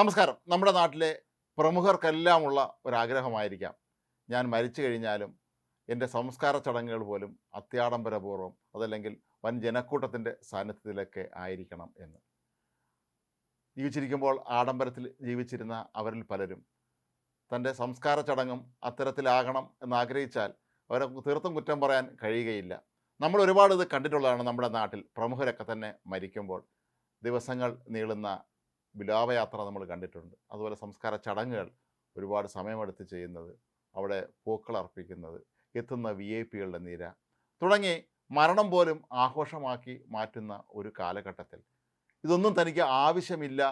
നമസ്കാരം. നമ്മുടെ നാട്ടിലെ പ്രമുഖർക്കെല്ലാമുള്ള ഒരാഗ്രഹമായിരിക്കാം. ഞാൻ മരിച്ചു കഴിഞ്ഞാലും എന്റെ സംസ്കാര ചടങ്ങുകൾ പോലും അത്യാഡംബരപൂർവം അതല്ലെങ്കിൽ വൻ ജനക്കൂട്ടത്തിന്റെ സാന്നിധ്യത്തിലൊക്കെ ആയിരിക്കണം എന്ന്. ജീവിച്ചിരിക്കുമ്പോൾ ആഡംബരത്തിൽ ജീവിച്ചിരുന്ന അവരിൽ പലരും തന്റെ സംസ്കാര ചടങ്ങും അത്തരത്തിലാകണം എന്നാഗ്രഹിച്ചാൽ അവരെ തീർത്തും കുറ്റം പറയാൻ കഴിയുകയില്ല. നമ്മൾ ഒരുപാട് ഇത് കണ്ടിട്ടുള്ളതാണ് നമ്മുടെ നാട്ടിൽ. പ്രമുഖരൊക്കെ തന്നെ മരിക്കുമ്പോൾ ദിവസങ്ങൾ നീളുന്ന വിലാപയാത്ര നമ്മൾ കണ്ടിട്ടുണ്ട്. അതുപോലെ സംസ്കാര ചടങ്ങുകൾ ഒരുപാട് സമയമെടുത്ത് ചെയ്യുന്നത് അവിടെ പൂക്കൾ അർപ്പിക്കുന്നത് എത്തുന്ന വി ഐ പികളുടെ നിര തുടങ്ങി മരണം പോലും ആഘോഷമാക്കി മാറ്റുന്ന ഒരു കാലഘട്ടത്തിൽ. ഇതൊന്നും തനിക്ക് ആവശ്യമില്ല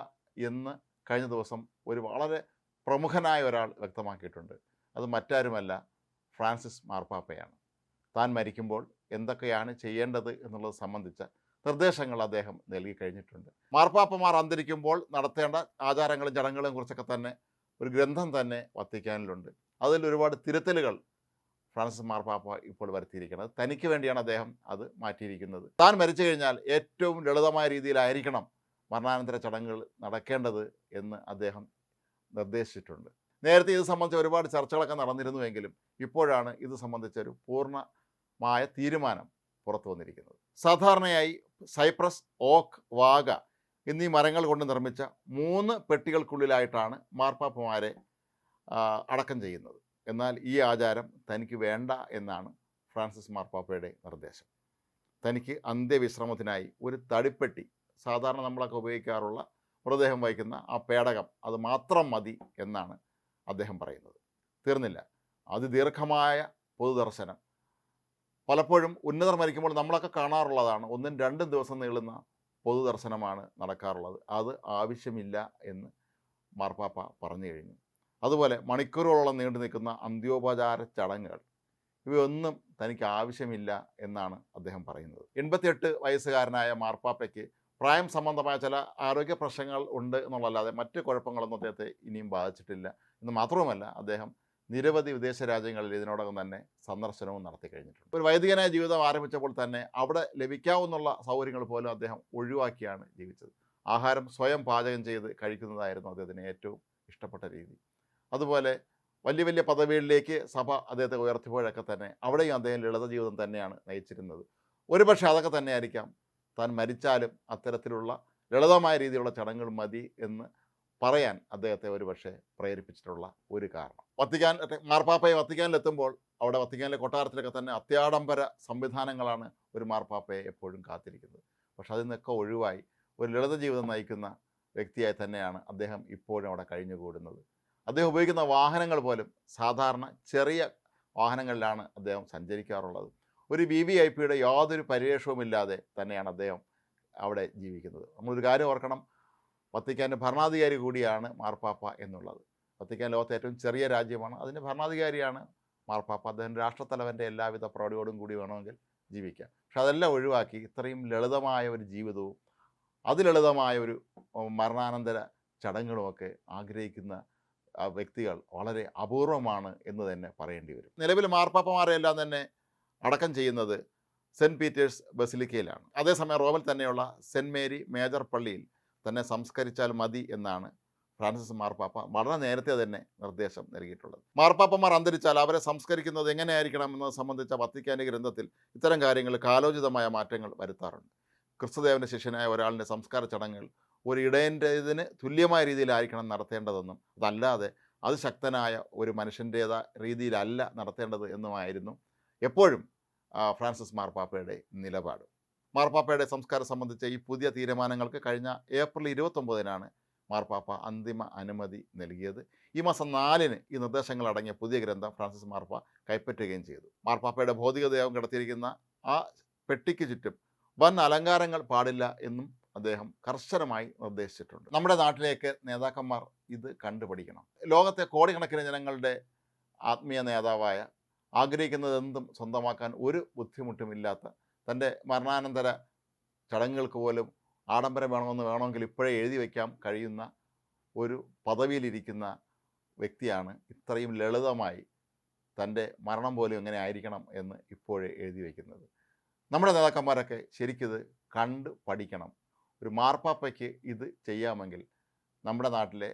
എന്ന് കഴിഞ്ഞ ദിവസം ഒരു വളരെ പ്രമുഖനായ ഒരാൾ വ്യക്തമാക്കിയിട്ടുണ്ട്. അത് മറ്റാരുമല്ല ഫ്രാൻസിസ് മാർപ്പാപ്പയാണ്. താൻ മരിക്കുമ്പോൾ എന്തൊക്കെയാണ് ചെയ്യേണ്ടത് എന്നുള്ളത് സംബന്ധിച്ച നിർദ്ദേശങ്ങൾ അദ്ദേഹം നൽകി കഴിഞ്ഞിട്ടുണ്ട്. മാർപ്പാപ്പമാർ അന്തരിക്കുമ്പോൾ നടത്തേണ്ട ആചാരങ്ങളും ചടങ്ങുകളെയും കുറിച്ചൊക്കെ തന്നെ ഒരു ഗ്രന്ഥം തന്നെ വത്തിക്കാനിലുണ്ട്. അതിൽ ഒരുപാട് തിരുത്തലുകൾ ഫ്രാൻസിസ് മാർപ്പാപ്പ ഇപ്പോൾ വരുത്തിയിരിക്കുന്നത് തനിക്ക് വേണ്ടിയാണ് അദ്ദേഹം അത് മാറ്റിയിരിക്കുന്നത്. താൻ മരിച്ചു കഴിഞ്ഞാൽ ഏറ്റവും ലളിതമായ രീതിയിലായിരിക്കണം മരണാനന്തര ചടങ്ങുകൾ നടക്കേണ്ടത് എന്ന് അദ്ദേഹം നിർദ്ദേശിച്ചിട്ടുണ്ട്. നേരത്തെ ഇത് സംബന്ധിച്ച് ഒരുപാട് ചർച്ചകളൊക്കെ നടന്നിരുന്നുവെങ്കിലും ഇപ്പോഴാണ് ഇത് സംബന്ധിച്ചൊരു പൂർണമായ തീരുമാനം പുറത്തു വന്നിരിക്കുന്നത്. സാധാരണയായി സൈപ്രസ് ഓക്ക് വാഗ എന്നീ മരങ്ങൾ കൊണ്ട് നിർമ്മിച്ച മൂന്ന് പെട്ടികൾക്കുള്ളിലായിട്ടാണ് മാർപ്പാപ്പമാരെ അടക്കം ചെയ്യുന്നത്. എന്നാൽ ഈ ആചാരം തനിക്ക് വേണ്ട എന്നാണ് ഫ്രാൻസിസ് മാർപ്പാപ്പയുടെ നിർദ്ദേശം. തനിക്ക് അന്ത്യവിശ്രമത്തിനായി ഒരു തടിപ്പെട്ടി സാധാരണ നമ്മളൊക്കെ ഉപയോഗിക്കാറുള്ള മൃതദേഹം വഹിക്കുന്ന ആ പേടകം അത് മാത്രം മതി എന്നാണ് അദ്ദേഹം പറയുന്നത്. തീർന്നില്ല. അതിദീർഘമായ പൊതുദർശനം പലപ്പോഴും ഉന്നതർ മരിക്കുമ്പോൾ നമ്മളൊക്കെ കാണാറുള്ളതാണ്. ഒന്നും രണ്ടും ദിവസം നീളുന്ന പൊതുദർശനമാണ് നടക്കാറുള്ളത്. അത് ആവശ്യമില്ല എന്ന് മാർപ്പാപ്പ പറഞ്ഞു കഴിഞ്ഞു. അതുപോലെ മണിക്കൂറുകളോളം നീണ്ടു നിൽക്കുന്ന അന്ത്യോപചാര ചടങ്ങുകൾ. ഇവയൊന്നും തനിക്ക് ആവശ്യമില്ല എന്നാണ് അദ്ദേഹം പറയുന്നത്. എൺപത്തിയെട്ട് വയസ്സുകാരനായ മാർപ്പാപ്പയ്ക്ക് പ്രായം സംബന്ധമായ ചില ആരോഗ്യ പ്രശ്നങ്ങൾ ഉണ്ട് എന്നുള്ളതല്ലാതെ മറ്റ് കുഴപ്പങ്ങളൊന്നും അദ്ദേഹത്തെ ഇനിയും ബാധിച്ചിട്ടില്ല എന്ന് മാത്രവുമല്ല അദ്ദേഹം നിരവധി വിദേശ രാജ്യങ്ങളിൽ ഇതിനോടകം തന്നെ സന്ദർശനവും നടത്തി കഴിഞ്ഞിട്ടുണ്ട്. ഒരു വൈദികനായ ജീവിതം ആരംഭിച്ചപ്പോൾ തന്നെ അവിടെ ലഭിക്കാവുന്നുള്ള സൗകര്യങ്ങൾ പോലും അദ്ദേഹം ഒഴിവാക്കിയാണ് ജീവിച്ചത്. ആഹാരം സ്വയം പാചകം ചെയ്ത് കഴിക്കുന്നതായിരുന്നു അദ്ദേഹത്തിന് ഏറ്റവും ഇഷ്ടപ്പെട്ട രീതി. അതുപോലെ വലിയ വലിയ പദവികളിലേക്ക് സഭ അദ്ദേഹത്തെ ഉയർത്തിയപ്പോഴൊക്കെ തന്നെ അവിടെയും അദ്ദേഹം ലളിത ജീവിതം തന്നെയാണ് നയിച്ചിരുന്നത്. ഒരുപക്ഷെ അതൊക്കെ തന്നെയായിരിക്കാം. താൻ മരിച്ചാലും അത്തരത്തിലുള്ള ലളിതമായ രീതിയിലുള്ള ചടങ്ങുകൾ മതി എന്ന് പറയാൻ അദ്ദേഹത്തെ ഒരുപക്ഷെ പ്രേരിപ്പിച്ചിട്ടുള്ള ഒരു കാരണം. വത്തിക്കാൻ മാർപ്പാപ്പയെ വത്തിക്കാനിലെത്തുമ്പോൾ അവിടെ വത്തിക്കാനിലെ കൊട്ടാരത്തിലൊക്കെ തന്നെ അത്യാഡംബര സംവിധാനങ്ങളാണ് ഒരു മാർപ്പാപ്പയെ എപ്പോഴും കാത്തിരിക്കുന്നത്. പക്ഷെ അതിൽ നിന്നൊക്കെ ഒഴിവായി ഒരു ലളിത ജീവിതം നയിക്കുന്ന വ്യക്തിയായി തന്നെയാണ് അദ്ദേഹം ഇപ്പോഴും അവിടെ കഴിഞ്ഞുകൂടുന്നത്. അദ്ദേഹം ഉപയോഗിക്കുന്ന വാഹനങ്ങൾ പോലും സാധാരണ ചെറിയ വാഹനങ്ങളിലാണ് അദ്ദേഹം സഞ്ചരിക്കാറുള്ളത്. ഒരു വി വി ഐ പിയുടെ യാതൊരു പരിവേഷവുമില്ലാതെ തന്നെയാണ് അദ്ദേഹം അവിടെ ജീവിക്കുന്നത്. നമ്മളൊരു കാര്യം ഓർക്കണം വത്തിക്കാന്റെ ഭരണാധികാരി കൂടിയാണ് മാർപ്പാപ്പ എന്നുള്ളത്. വത്തിക്കാൻ ലോകത്തെ ഏറ്റവും ചെറിയ രാജ്യമാണ്. അതിന്റെ ഭരണാധികാരിയാണ് മാർപ്പാപ്പ. അദ്ദേഹം രാഷ്ട്രത്തലവന്റെ എല്ലാവിധ പ്രൗഢിയോടും കൂടി വേണമെങ്കിൽ ജീവിക്കാം. പക്ഷെ അതെല്ലാം ഒഴിവാക്കി ഇത്രയും ലളിതമായ ഒരു ജീവിതവും അതിലളിതമായ ഒരു മരണാനന്തര ചടങ്ങുകളുമൊക്കെ ആഗ്രഹിക്കുന്ന വ്യക്തികൾ വളരെ അപൂർവമാണ് എന്ന് തന്നെ പറയേണ്ടി വരും. നിലവിൽ മാർപ്പാപ്പമാരെല്ലാം തന്നെ അടക്കം ചെയ്യുന്നത് സെന്റ് പീറ്റേഴ്സ് ബസിലിക്കയിലാണ്. അതേസമയം റോമിൽ തന്നെയുള്ള സെന്റ് മേരി മേജർ പള്ളിയിൽ തന്നെ സംസ്കരിച്ചാൽ മതി എന്നാണ് ഫ്രാൻസിസ് മാർപ്പാപ്പ വളരെ നേരത്തെ തന്നെ നിർദ്ദേശം നൽകിയിട്ടുള്ളത്. മാർപ്പാപ്പമാർ അന്തരിച്ചാൽ അവരെ സംസ്കരിക്കുന്നത് എങ്ങനെയായിരിക്കണം എന്നത് സംബന്ധിച്ച വത്തിക്കാന്റെ ഗ്രന്ഥത്തിൽ ഇത്തരം കാര്യങ്ങൾ കാലോചിതമായ മാറ്റങ്ങൾ വരുത്താറുണ്ട്. ക്രിസ്തുദേവന്റെ ശിഷ്യനായ ഒരാളിന്റെ സംസ്കാര ചടങ്ങുകൾ ഒരു ഇടയന്റേതിന് തുല്യമായ രീതിയിലായിരിക്കണം നടത്തേണ്ടതെന്നും അതല്ലാതെ അതിശക്തനായ ഒരു മനുഷ്യന്റേതാ രീതിയിലല്ല നടത്തേണ്ടത് എന്നുമായിരുന്നു എപ്പോഴും ഫ്രാൻസിസ് മാർപ്പാപ്പയുടെ നിലപാട്. മാർപ്പാപ്പയുടെ സംസ്കാരം സംബന്ധിച്ച ഈ പുതിയ തീരുമാനങ്ങൾക്ക് കഴിഞ്ഞ ഏപ്രിൽ ഇരുപത്തൊമ്പതിനാണ് മാർപ്പാപ്പ അന്തിമ അനുമതി നൽകിയത്. ഈ മാസം നാലിന് ഈ നിർദ്ദേശങ്ങൾ അടങ്ങിയ പുതിയ ഗ്രന്ഥം ഫ്രാൻസിസ് മാർപ്പ കൈപ്പറ്റുകയും ചെയ്തു. മാർപ്പാപ്പയുടെ ഭൗതികദേഹം കിടത്തിയിരിക്കുന്ന ആ പെട്ടിക്ക് ചുറ്റും വൻ അലങ്കാരങ്ങൾ പാടില്ല എന്നും അദ്ദേഹം കർശനമായി നിർദ്ദേശിച്ചിട്ടുണ്ട്. നമ്മുടെ നാട്ടിലേക്ക് നേതാക്കന്മാർ ഇത് കണ്ടുപിടിക്കണം. ലോകത്തെ കോടിക്കണക്കിന് ജനങ്ങളുടെ ആത്മീയ നേതാവായ ആഗ്രഹിക്കുന്നതെന്തും സ്വന്തമാക്കാൻ ഒരു ബുദ്ധിമുട്ടുമില്ലാത്ത തന്റെ മരണാനന്തര ചടങ്ങുകൾക്ക് പോലും ആഡംബരം വേണമെന്ന് വേണമെങ്കിൽ ഇപ്പോഴേ എഴുതി വയ്ക്കാൻ കഴിയുന്ന ഒരു പദവിയിലിരിക്കുന്ന വ്യക്തിയാണ് ഇത്രയും ലളിതമായി തന്റെ മരണം പോലും എങ്ങനെ ആയിരിക്കണം എന്ന് ഇപ്പോഴേ എഴുതി വയ്ക്കുന്നത്. നമ്മുടെ നേതാക്കന്മാരൊക്കെ ശരിക്കിത് കണ്ട് പഠിക്കണം. ഒരു മാർപ്പാപ്പയ്ക്ക് ഇത് ചെയ്യാമെങ്കിൽ നമ്മുടെ നാട്ടിലെ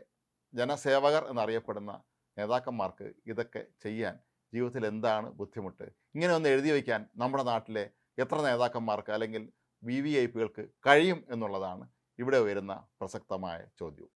ജനസേവകർ എന്നറിയപ്പെടുന്ന നേതാക്കന്മാർക്ക് ഇതൊക്കെ ചെയ്യാൻ ജീവിതത്തിൽ എന്താണ് ബുദ്ധിമുട്ട്? ഇങ്ങനെ ഒന്ന് എഴുതി വയ്ക്കാൻ നമ്മുടെ നാട്ടിലെ എത്ര നേതാക്കന്മാർക്ക് അല്ലെങ്കിൽ വി വി ഐ പികൾക്ക് കഴിയും എന്നുള്ളതാണ് ഇവിടെ ഉയരുന്ന പ്രസക്തമായ ചോദ്യം.